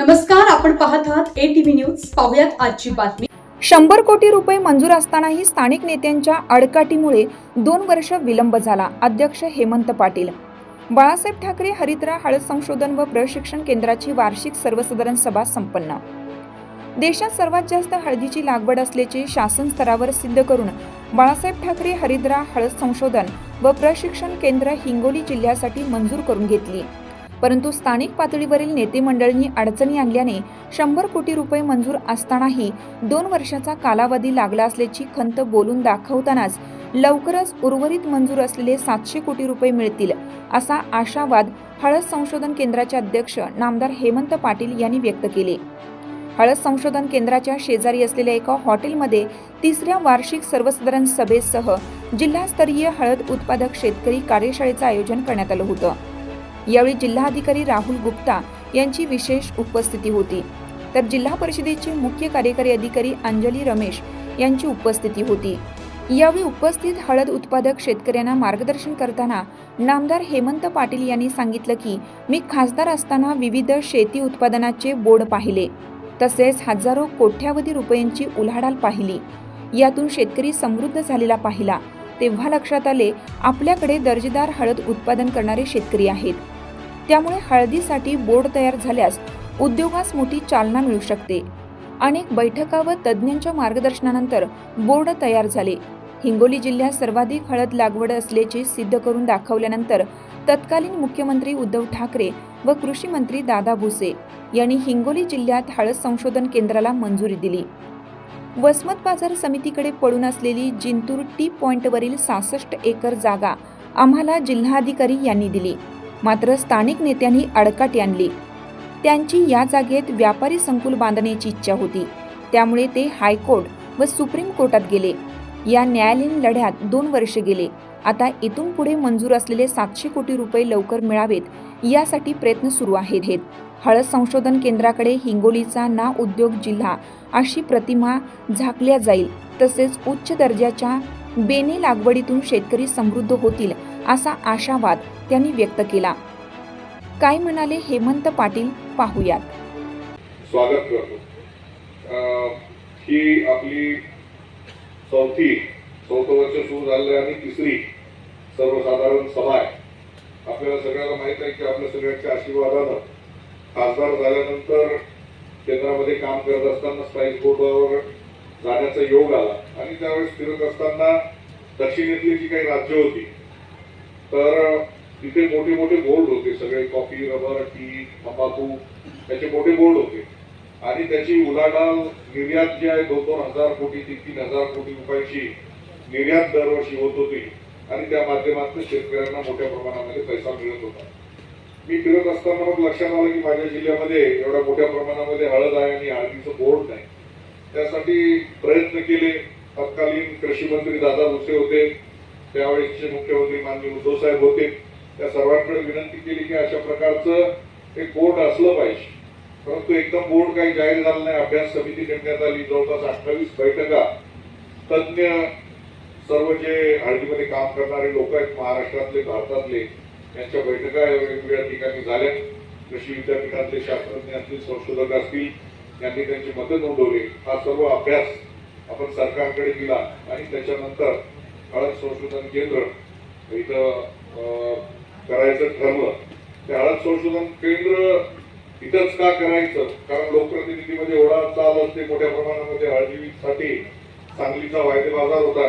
नमस्कार आपण पाहत आहात ए टीव्ही न्यूज पाहुयात आजची बातमी. शंभर कोटी रुपये मंजूर असतानाही स्थानिक नेत्यांच्या अडकाटीमुळे दोन वर्ष विलंब झाला अध्यक्ष हेमंत पाटील. बाळासाहेब ठाकरे हरिद्रा हळद संशोधन व प्रशिक्षण केंद्राची वार्षिक सर्वसाधारण सभा संपन्न. देशात सर्वात जास्त हळदीची लागवड असल्याचे शासन स्तरावर सिद्ध करून बाळासाहेब ठाकरे हरिद्रा हळद संशोधन व प्रशिक्षण केंद्र हिंगोली जिल्ह्यासाठी मंजूर करून घेतली. परंतु स्थानिक पातळीवरील नेते मंडळींनी अडचणी आणल्याने शंभर कोटी रुपये मंजूर असतानाही दोन वर्षाचा कालावधी लागला असल्याची खंत बोलून दाखवतानाच लवकरच उर्वरित मंजूर असलेले सातशे कोटी रुपये मिळतील असा आशावाद हळद संशोधन केंद्राचे अध्यक्ष नामदार हेमंत पाटील यांनी व्यक्त केले. हळद संशोधन केंद्राच्या शेजारी असलेल्या एका हॉटेलमध्ये तिसऱ्या वार्षिक सर्वसाधारण सभेसह जिल्हास्तरीय हळद उत्पादक शेतकरी कार्यशाळेचं आयोजन करण्यात आलं होतं. यावेळी जिल्हाधिकारी राहुल गुप्ता यांची विशेष उपस्थिती होती. तर जिल्हा परिषदेचे मुख्य कार्यकारी अधिकारी अंजली रमेश यांची उपस्थिती होती. यावेळी उपस्थित हळद उत्पादक शेतकऱ्यांना मार्गदर्शन करताना नामदार हेमंत पाटील यांनी सांगितलं की मी खासदार असताना विविध शेती उत्पादनाचे बोर्ड पाहिले. तसेच हजारो कोट्यावधी रुपयांची उलाढाल पाहिली. यातून शेतकरी समृद्ध झालेला पाहिला. तेव्हा लक्षात आले आपल्याकडे दर्जेदार हळद उत्पादन करणारे शेतकरी आहेत. त्यामुळे हळदीसाठी बोर्ड तयार झाल्यास उद्योगास मोठी चालना मिळू शकते. अनेक बैठका व तज्ज्ञांच्या मार्गदर्शनानंतर बोर्ड तयार झाले. हिंगोली जिल्ह्यात सर्वाधिक हळद लागवड असल्याचे सिद्ध करून दाखवल्यानंतर तत्कालीन मुख्यमंत्री उद्धव ठाकरे व कृषी मंत्री दादा भुसे यांनी हिंगोली जिल्ह्यात हळद संशोधन केंद्राला मंजुरी दिली. वसमत बाजार समितीकडे पडून असलेली जिंतूर टी पॉइंटवरील सहासष्ट एकर जागा आम्हाला जिल्हाधिकारी यांनी दिली. मात्र स्थानिक नेत्यांनी अडकट आणली. त्यांची या जागेत व्यापारी संकुल बांधण्याची इच्छा होती. त्यामुळे ते हायकोर्ट व सुप्रीम कोर्टात गेले. या न्यायालयीन लढ्यात दोन वर्षे गेले. आता इथून पुढे मंजूर असलेले सातशे कोटी रुपये लवकर मिळावेत यासाठी प्रयत्न सुरू आहेत. हळद संशोधन केंद्राकडे हिंगोलीचा ना उद्योग जिल्हा अशी प्रतिमा झाकल्या जाईल तसेच उच्च दर्जाच्या बेने लागवडीतून शेतकरी समृद्ध होतील असा आशावाद त्यांनी व्यक्त केला. काय म्हणाले हेमंत पाटील? पाहुयात. स्वागत करतो. ही आपली चौथी चौथं वर्ष सुरू झालेली आणि तिसरी सर्वसाधारण सभा आहे. आपल्याला सगळ्याला माहीत आहे की आपल्या सगळ्यांच्या आशीर्वादानं खासदार झाल्यानंतर केंद्रामध्ये काम करत असताना स्पाईस बोर्डावर जाण्याचा योग आला. आणि त्यावेळेस फिरत असताना दक्षिणेतली जी काही राज्य होती तर तिथे मोठे मोठे बोर्ड होते. सगळे कॉफी रबर टी तंबाखू त्याचे मोठे बोर्ड होते. आणि त्याची उलाढाल निर्यात जी आहे दोन दोन हजार कोटी तीन तीन हजार कोटी रुपयाची निर्यात दरवर्षी होत होती. आणि त्या माध्यमातून शेतकऱ्यांना मोठ्या प्रमाणामध्ये पैसा मिळत होता. मी फिरत असताना मग लक्षात आलं की माझ्या जिल्ह्यामध्ये एवढ्या मोठ्या प्रमाणामध्ये हळद आहे आणि हळदीचं बोर्ड नाही. त्यासाठी प्रयत्न केले. तत्कालीन कृषी मंत्री दादा भुसे होते. त्यावेळेसचे मुख्यमंत्री माननीय उद्धव साहेब होते. त्या सर्वांकडे विनंती केली की अशा प्रकारचं एक बोर्ड असलं पाहिजे. परंतु एकदम बोर्ड काही जाहीर झालं नाही. अभ्यास समिती नेमण्यात आली. जवळपास अठ्ठावीस बैठका तज्ज्ञ सर्व जे हळदीमध्ये काम करणारे लोक आहेत महाराष्ट्रातले भारतातले यांच्या बैठका वेगवेगळ्या ठिकाणी झाल्या. कृषी विद्यापीठातले शास्त्रज्ञ असतील संशोधक असतील त्यांनी त्यांची मतं नोंदवली. हा सर्व अभ्यास आपण सरकारकडे दिला आणि त्याच्यानंतर हळद संशोधन केंद्र इथं करायचं ठरलं. ते हळद संशोधन केंद्र इथंच का करायचं? कारण लोकप्रतिनिधीमध्ये एवढा चाल असते मोठ्या प्रमाणामध्ये हळदीसाठी सांगलीचा वायदे बाजार होता.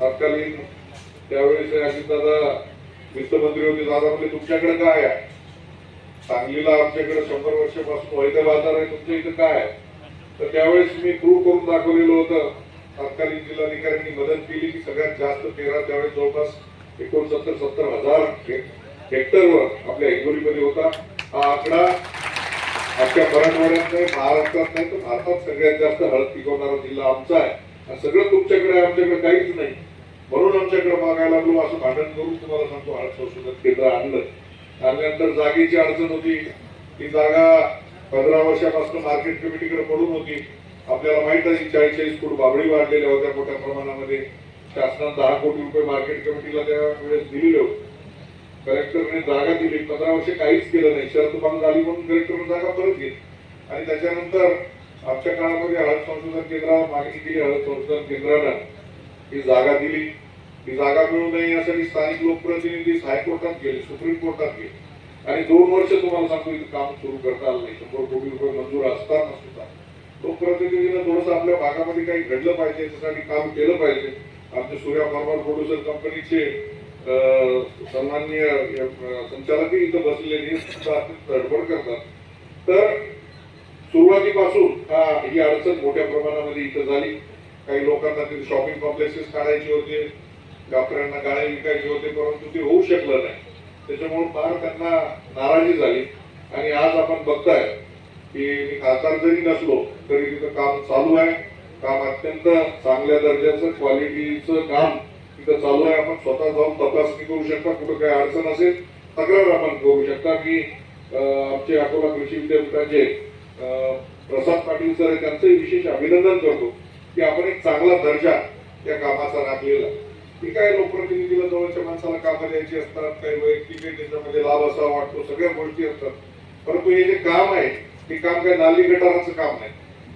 तत्कालीन त्यावेळेस अजितदादा वित्तमंत्री होते दादा म्हणजे तुमच्याकडे काय आहे? सांगलीला आमच्याकडे शंभर वर्षापासून वैध बाजार आहे तुमच्या इथं काय आहे? तर त्यावेळेस मी प्रूव्ह करून दाखवलेलं होतं. तत्कालीन जिल्हाधिकाऱ्यांनी मदत केली की सगळ्यात जास्त पेरा त्यावेळेस जवळपास एकोणसत्तर सत्तर हजार हेक्टरवर आपल्या हिंगोलीमध्ये होता. हा आकडा आजच्या मराठवाड्यात नाही महाराष्ट्रात नाही तर भारतात सगळ्यात जास्त हळद पिकवणारा जिल्हा आमचा आहे. सगळं तुमच्याकडे आमच्याकडे काहीच नाही. म्हणून आमच्याकडे मागायला लागलो असं भांडण करून तुम्हाला सांगतो हळद संशोधन केंद्र आणलं. त्यानंतर जागेची अडचण होती. ती जागा पंधरा वर्षापासून मार्केट कमिटीकडे पडून होती. आपल्याला माहीत आहे चाळीस चाळीस फूट बाबळी वाढलेल्या होत्या मोठ्या प्रमाणामध्ये. शासनाने दहा कोटी रुपये मार्केट कमिटीला त्यावेळेस दिलेले होते. कलेक्टरने जागा दिली. पंधरा वर्ष काहीच केलं नाही. शरद बंद झाली म्हणून कलेक्टरने जागा परत घेतली. आणि त्याच्यानंतर आमच्या काळामध्ये हळद संशोधन केंद्राला मागणी केली. हळद संशोधन केंद्रानं ही जागा दिली. ही जागा मिळू नये यासाठी स्थानिक लोकप्रतिनिधी हायकोर्टात गेले सुप्रीम कोर्टात गेले. आणि दोन वर्ष तुम्हाला सांगतो इथं काम सुरू करता आलं नाही. शंभर कोटी रुपये मंजूर असताना सुद्धा. लोकप्रतिनिधीनं थोडंसं आपल्या भागामध्ये काही घडलं पाहिजे याच्यासाठी काम केलं पाहिजे. आमचे सूर्या फार्मर प्रोड्युसर कंपनीचे अं, सन्माननीय संचालकही इथं बसलेले हे सुद्धा तडफड धडपड करतात. तर सुरुवातीपासून हा ही अडचण मोठ्या प्रमाणामध्ये इथं झाली. काही लोकांना तिथे शॉपिंग कॉम्प्लेक्सेस काढायचे होते. डॉक्टरांना गाळे विकायचे होते परंतु ते होऊ शकलं नाही. त्याच्यामुळे फार त्यांना नाराजी झाली. आणि आज आपण बघताय की मी खासदार जरी नसलो तरी तिथं काम चालू आहे. काम अत्यंत चांगल्या दर्जाचं क्वालिटीचं काम तिथं चालू आहे. आपण स्वतः जाऊन तपासणी करू शकता. कुठं काही अडचण असेल तक्रार आपण करू शकता की आमचे अकोला कृषी विद्यापीठाचे प्रसाद पाटील सर आहे, त्यांचंही विशेष अभिनंदन करतो की आपण एक चांगला दर्जा या कामाचा राखलेला आहे. ठीक आहे लोकप्रतिनिधीला जवळच्या माणसाला कामं द्यायची असतात? काही वैयक्तिक त्याच्यामध्ये लाभ असा वाटतो. सगळ्या गोष्टी असतात. परंतु हे जे काम आहे हे काम काय नाली गटाराचं काम नाही.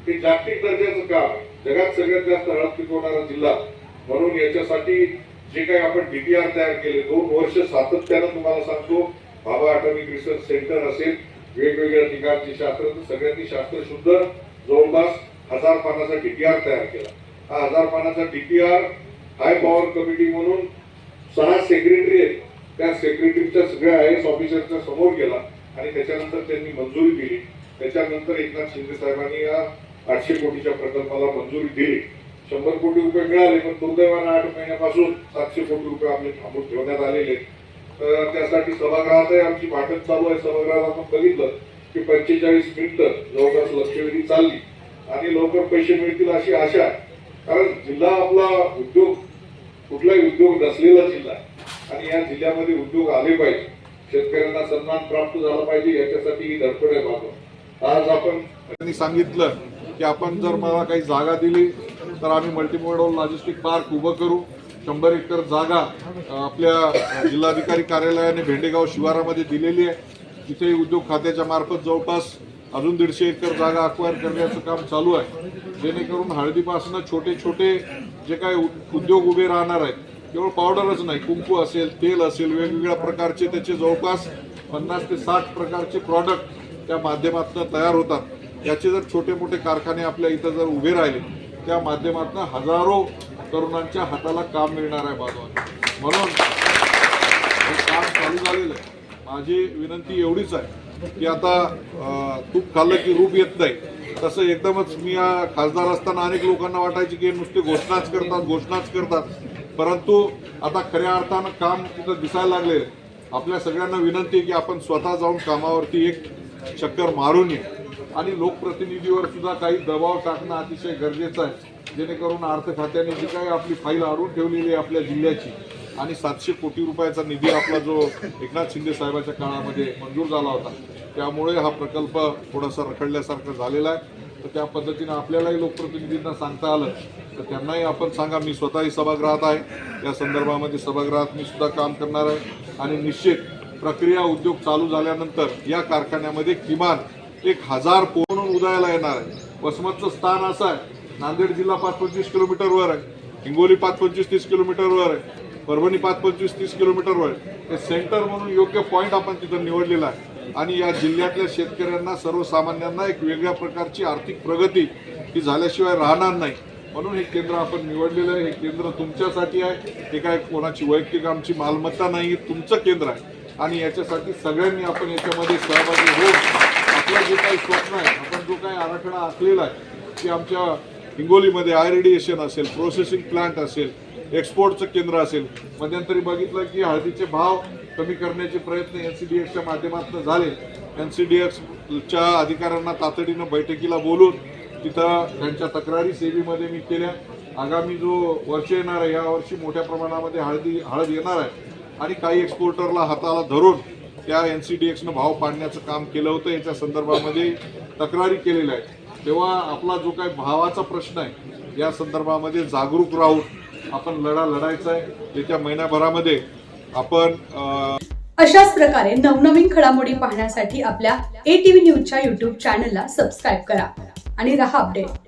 ते जागतिक दर्जाचं काम आहे. जगात सगळ्यात जास्त हळद पिकवणारा जिल्हा. म्हणून याच्यासाठी जे काही आपण डीपीआर तयार केले दोन वर्ष सातत्यानं तुम्हाला सांगतो बाबा अटॉमिक रिसर्च सेंटर असेल वेगवेगळ्या ठिकाणचे शास्त्र सगळ्यांनी शास्त्रशुद्ध जवळपास हजार पानाचा डीपीआर तयार केला. हा हजार पानाचा डीपीआर हाय पॉवर कमिटी म्हणून सहा सेक्रेटरी आहेत. त्या सेक्रेटरीच्या सगळ्या आय एस ऑफिसरच्या समोर गेला आणि त्याच्यानंतर त्यांनी मंजुरी दिली. त्याच्यानंतर एकनाथ शिंदे साहेबांनी या आठशे कोटीच्या प्रकल्पाला मंजुरी दिली. शंभर कोटी रुपये मिळाले पण दुर्दैवानं आठ महिन्यापासून सातशे कोटी रुपये आम्ही थांबून ठेवण्यात आलेले तर त्यासाठी सभागृहातही आमची भाटक चालू आहे. सभागृहात आपण बघितलं की पंचेचाळीस मिनिटं जवळपास लक्षवेधी चालली. आणि लवकर पैसे मिळतील अशी आशा आहे. कारण जिल्हा आपला उद्योग कुठलाही उद्योग नसलेला जिल्हा आणि या जिल्ह्यामध्ये उद्योग आले पाहिजे. शेतकऱ्यांना सन्मान प्राप्त झाला पाहिजे याच्यासाठी ही धडपड आहे बाबा आज आपण त्यांनी सांगितलं की आपण जर मला काही जागा दिली तर आम्ही मल्टीमोडल लॉजिस्टिक पार्क उभं करू. शंभर एकर जागा आपल्या जिल्हाधिकारी कार्यालयाने भेंडेगाव शिवारामध्ये दिलेली आहे. तिथे उद्योग खात्याच्या मार्फत जवळपास अजून दीडशे एकर जागा अक्वायर करण्याचं काम चालू आहे. जेणेकरून हळदीपासून छोटे छोटे जे काय उ- उद्योग उभे राहणार आहेत केवळ पावडरच नाही कुंकू असेल तेल असेल वेगवेगळ्या प्रकारचे त्याचे जवळपास पन्नास ते साठ प्रकारचे प्रॉडक्ट त्या माध्यमातून तयार होतात. याचे जर छोटे मोठे कारखाने आपल्या इथं जर उभे राहिले त्या माध्यमातून हजारो तरुणांच्या हाताला काम मिळणार आहे बाजूला. म्हणून हे काम चालू झालेलं आहे. माझी विनंती एवढीच आहे. की आता तूप खाल्लं की रूप येत नाही. तसं एकदमच मी या खासदार असताना अनेक लोकांना वाटायची की नुसते घोषणाच करतात घोषणाच करतात. परंतु आता खऱ्या अर्थानं काम तिथं दिसायला लागले. आपल्या सगळ्यांना विनंती आहे की आपण स्वतः जाऊन कामावरती एक चक्कर मारून ये. आणि लोकप्रतिनिधीवर सुद्धा काही दबाव टाकणं अतिशय गरजेचं आहे. जेणेकरून अर्थ खात्याने जी काही आपली फाईल आणून ठेवलेली आहे आपल्या जिल्ह्याची आणि सातशे कोटी रुपयाचा निधी आपला जो एकनाथ शिंदे साहेबाच्या काळामध्ये मंजूर झाला होता त्यामुळे हा प्रकल्प थोडासा रखडल्यासारखा झालेला आहे. तर त्या पद्धतीनं आपल्यालाही लोकप्रतिनिधींना सांगता आलं तर त्यांनाही आपण सांगा मी स्वतःही सभागृहात आहे. या संदर्भामध्ये सभागृहात मी सुद्धा काम करणार आहे. आणि निश्चित प्रक्रिया उद्योग चालू झाल्यानंतर या कारखान्यामध्ये किमान एक हजार पोहण उदयाला येणार आहे वसमतचं स्थान असं आहे. नांदेड जिल्हा पाच पंचवीस किलोमीटरवर आहे. हिंगोली पाच पंचवीस तीस किलोमीटरवर आहे. परभणी पाच पंचवीस तीस किलोमीटरवर आहे हे सेंटर म्हणून योग्य पॉईंट आपण तिथं निवडलेला आहे. आणि या जिल्ह्यातल्या शेतकऱ्यांना सर्वसामान्यांना एक वेगळ्या प्रकारची आर्थिक प्रगती ही झाल्याशिवाय राहणार नाही. म्हणून हे केंद्र आपण निवडलेलं आहे. हे केंद्र तुमच्यासाठी आहे. हे काय कोणाची वैयक्तिक आमची मालमत्ता नाही हे तुमचं केंद्र आहे. आणि याच्यासाठी सगळ्यांनी आपण याच्यामध्ये सहभागी होऊन आपलं जे काही स्वप्न आहे आपण जो काही आराखडा आखलेला आहे की आमच्या हिंगोलीमध्ये आयरेडिएशन असेल प्रोसेसिंग प्लांट असेल एक्सपोर्टचं केंद्र असेल. मध्यंतरी बघितलं की हळदीचे भाव कमी करण्याचे प्रयत्न एन सी डी एक्सच्या माध्यमातून झाले. एन सी डी एक्सच्या अधिकाऱ्यांना तातडीनं बैठकीला बोलून तिथं त्यांच्या तक्रारी सेवेमध्ये मी केल्या. आगामी जो वर्ष येणार आहे या वर्षी मोठ्या प्रमाणामध्ये हळदी हळद येणार आहे. आणि काही एक्सपोर्टरला हाताला धरून त्या एन सी डी एक्सनं भाव पाडण्याचं काम केलं होतं. याच्या संदर्भामध्ये तक्रारी केलेल्या आहेत. तेव्हा आपला जो काही भावाचा प्रश्न आहे या संदर्भामध्ये जागरूक राहून आपण लढा लढायचा आहे. येत्या महिन्याभरामध्ये आपण अशाच प्रकारे नवनवीन घडामोडी पाहण्यासाठी आपल्या ए टीव्ही न्यूजच्या युट्यूब चॅनलला सबस्क्राईब करा आणि रहा अपडेट